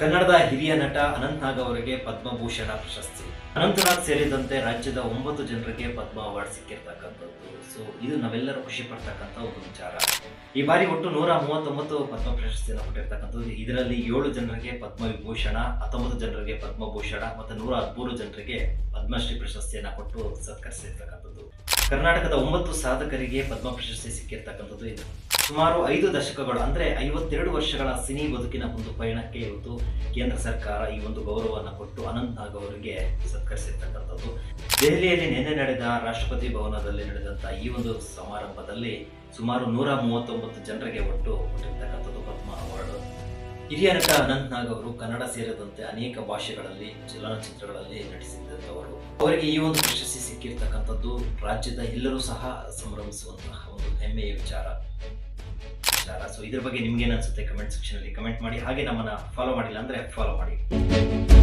ಕನ್ನಡದ ಹಿರಿಯ ನಟ ಅನಂತ್ನಾಗ್ ಅವರಿಗೆ ಪದ್ಮಭೂಷಣ ಪ್ರಶಸ್ತಿ. ಅನಂತನಾಗ್ ಸೇರಿದಂತೆ ರಾಜ್ಯದ ಒಂಬತ್ತು ಜನರಿಗೆ ಪದ್ಮ ಅವಾರ್ಡ್ ಸಿಕ್ಕಿರ್ತಕ್ಕಂಥದ್ದು. ಸೊ ಇದು ನಾವೆಲ್ಲರೂ ಖುಷಿ ಪಡ್ತಕ್ಕಂಥ ಒಂದು ವಿಚಾರ. ಈ ಬಾರಿ ಒಟ್ಟು ನೂರ ಮೂವತ್ತೊಂಬತ್ತು ಪದ್ಮ ಪ್ರಶಸ್ತಿಯನ್ನು ಕೊಟ್ಟಿರ್ತಕ್ಕಂಥದ್ದು. ಇದರಲ್ಲಿ ಏಳು ಜನರಿಗೆ ಪದ್ಮ ವಿಭೂಷಣ ಹತ್ತೊಂಬತ್ತು ಜನರಿಗೆ ಪದ್ಮಭೂಷಣ ಮತ್ತು ನೂರ ಹದಿಮೂರು ಜನರಿಗೆ ಪದ್ಮಶ್ರೀ ಪ್ರಶಸ್ತಿಯನ್ನು ಕೊಟ್ಟು ಸತ್ಕರಿಸಿರ್ತಕ್ಕಂಥದ್ದು. ಕರ್ನಾಟಕದ ಒಂಬತ್ತು ಸಾಧಕರಿಗೆ ಪದ್ಮ ಪ್ರಶಸ್ತಿ ಸಿಕ್ಕಿರ್ತಕ್ಕಂಥದ್ದು ಇದು. ಸುಮಾರು ಐದು ದಶಕಗಳು, ಅಂದರೆ ಐವತ್ತೆರಡು ವರ್ಷಗಳ ಸಿನಿ ಬದುಕಿನ ಒಂದು ಪಯಣಕ್ಕೆ ಇವತ್ತು ಕೇಂದ್ರ ಸರ್ಕಾರ ಈ ಒಂದು ಗೌರವವನ್ನು ಕೊಟ್ಟು ಅನಂತ್ ನಾಗ್ ಅವರಿಗೆ ಸತ್ಕರಿಸಿರ್ತಕ್ಕಂಥದ್ದು. ದೆಹಲಿಯಲ್ಲಿ ನಿನ್ನೆ ನಡೆದ ರಾಷ್ಟ್ರಪತಿ ಭವನದಲ್ಲಿ ನಡೆದಂಥ ಈ ಒಂದು ಸಮಾರಂಭದಲ್ಲಿ ಸುಮಾರು ನೂರ ಮೂವತ್ತೊಂಬತ್ತು ಜನರಿಗೆ ಒಟ್ಟು ಕೊಟ್ಟಿರ್ತಕ್ಕಂಥದ್ದು ಪದ್ಮ ಅವಾರ್ಡ್. ಹಿರಿಯ ನಟ ಅನಂತ್ ನಾಗ್ ಅವರು ಕನ್ನಡ ಸೇರಿದಂತೆ ಅನೇಕ ಭಾಷೆಗಳಲ್ಲಿ, ಚಲನಚಿತ್ರಗಳಲ್ಲಿ ನಟಿಸಿದ್ದವರು. ಅವರಿಗೆ ಈ ಒಂದು ಪ್ರಶಸ್ತಿ ಸಿಕ್ಕಿರ್ತಕ್ಕಂಥದ್ದು ರಾಜ್ಯದ ಎಲ್ಲರೂ ಸಹ ಸಂಭ್ರಮಿಸುವಂತಹ ಒಂದು ಹೆಮ್ಮೆಯ ವಿಚಾರ. ವಿಚಾರ ಸೊ ಇದ್ರ ಬಗ್ಗೆ ನಿಮ್ಗೇನು ಅನ್ಸುತ್ತೆ ಕಮೆಂಟ್ ಸೆಕ್ಷನ್ ಅಲ್ಲಿ? ಕಮೆಂಟ್ ಮಾಡಿ. ಹಾಗೆ ನಮ್ಮನ್ನ ಫಾಲೋ ಮಾಡಿಲ್ಲ ಅಂದ್ರೆ ಫಾಲೋ ಮಾಡಿ.